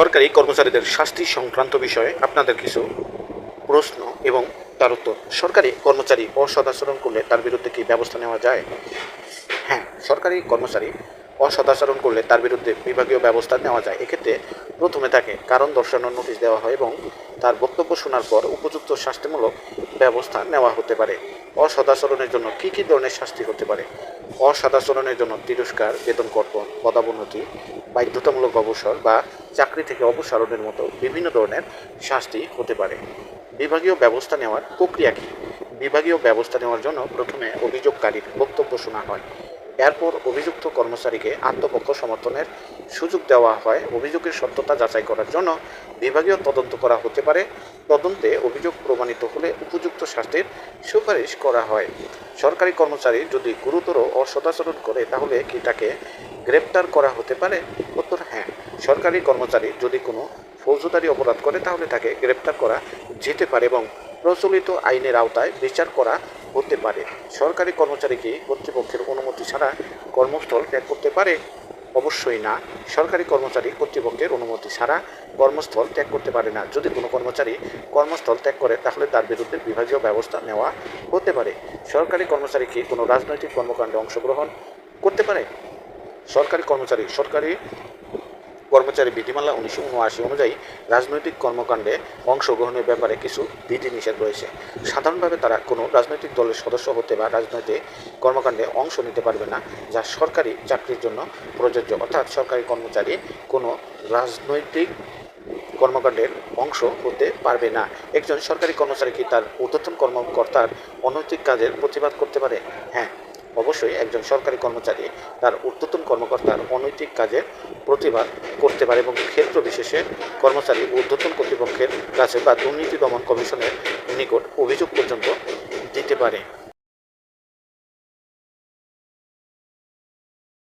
সরকারি কর্মচারীদের শাস্তি সংক্রান্ত বিষয়ে আপনাদের কিছু প্রশ্ন এবং তার উত্তর। সরকারি কর্মচারী অসদাচরণ করলে তার বিরুদ্ধে কি ব্যবস্থা নেওয়া যায়? হ্যাঁ সরকারি কর্মচারী অসদাচরণ করলে তার বিরুদ্ধে বিভাগীয় ব্যবস্থা নেওয়া যায়। এক্ষেত্রে প্রথমে তাকে কারণ দর্শানোর নোটিশ দেওয়া হয় এবং তার বক্তব্য শোনার পর উপযুক্ত শাস্তিমূলক ব্যবস্থা নেওয়া হতে পারে। অসদাচরণের জন্য কী কী ধরনের শাস্তি হতে পারে? অসদাচরণের জন্য তিরস্কার, বেতন কর্তন পদাবনতি, বাধ্যতামূলক অবসর বা চাকরি থেকে অপসারণের মতো বিভিন্ন ধরনের শাস্তি হতে পারে। বিভাগীয় ব্যবস্থা নেওয়ার প্রক্রিয়া কী? বিভাগীয় ব্যবস্থা নেওয়ার জন্য প্রথমে অভিযোগকারীর বক্তব্য শোনা হয়। এরপর অভিযুক্ত কর্মচারীকে আত্মপক্ষ সমর্থনের সুযোগ দেওয়া হয়। অভিযোগের সত্যতা যাচাই করার জন্য বিভাগীয় তদন্ত করা হতে পারে। তদন্তে অভিযোগ প্রমাণিত হলে উপযুক্ত শাস্তির সুপারিশ করা হয়। সরকারি কর্মচারী যদি গুরুতর অসদাচরণ করে তাহলে কি তাকে গ্রেপ্তার করা হতে পারে? উত্তর হ্যাঁ। সরকারি কর্মচারী যদি কোনো ফৌজদারি অপরাধ করে, তাহলে তাকে গ্রেপ্তার করা যেতে পারে এবং প্রচলিত আইনের আওতায় বিচার করা হতে পারে। সরকারি কর্মচারী কি কর্তৃপক্ষের অনুমতি ছাড়া কর্মস্থল ত্যাগ করতে পারে? অবশ্যই না। সরকারি কর্মচারী কর্তৃপক্ষের অনুমতি ছাড়া কর্মস্থল ত্যাগ করতে পারে না। যদি কোনো কর্মচারী কর্মস্থল ত্যাগ করে, তাহলে তার বিরুদ্ধে বিভাগীয় ব্যবস্থা নেওয়া হতে পারে। সরকারি কর্মচারী কি কোনো রাজনৈতিক কর্মকাণ্ডে অংশগ্রহণ করতে পারে? সরকারি কর্মচারী সরকারি কর্মচারী বিধিমালা উনিশশো উনআশি অনুযায়ী রাজনৈতিক কর্মকাণ্ডে অংশগ্রহণের ব্যাপারে কিছু বিধিনিষেধ রয়েছে। সাধারণভাবে তারা কোনো রাজনৈতিক দলের সদস্য হতে বা রাজনৈতিক কর্মকাণ্ডে অংশ নিতে পারবে না, যা সরকারি চাকরির জন্য প্রযোজ্য। অর্থাৎ সরকারি কর্মচারী কোনো রাজনৈতিক কর্মকাণ্ডের অংশ হতে পারবে না। একজন সরকারি কর্মচারী কি তার ঊর্ধ্বতন কর্মকর্তার অনৈতিক কাজের প্রতিবাদ করতে পারে? হ্যাঁ অবশ্যই একজন সরকারি কর্মচারী তার ঊর্ধ্বতন কর্মকর্তার অনৈতিক কাজের প্রতিবাদ করতে পারে এবং ক্ষেত্র বিশেষে কর্মচারী ঊর্ধ্বতন কর্তৃপক্ষের কাছে বা দুর্নীতি দমন কমিশনের নিকট অভিযোগ পর্যন্ত দিতে পারে।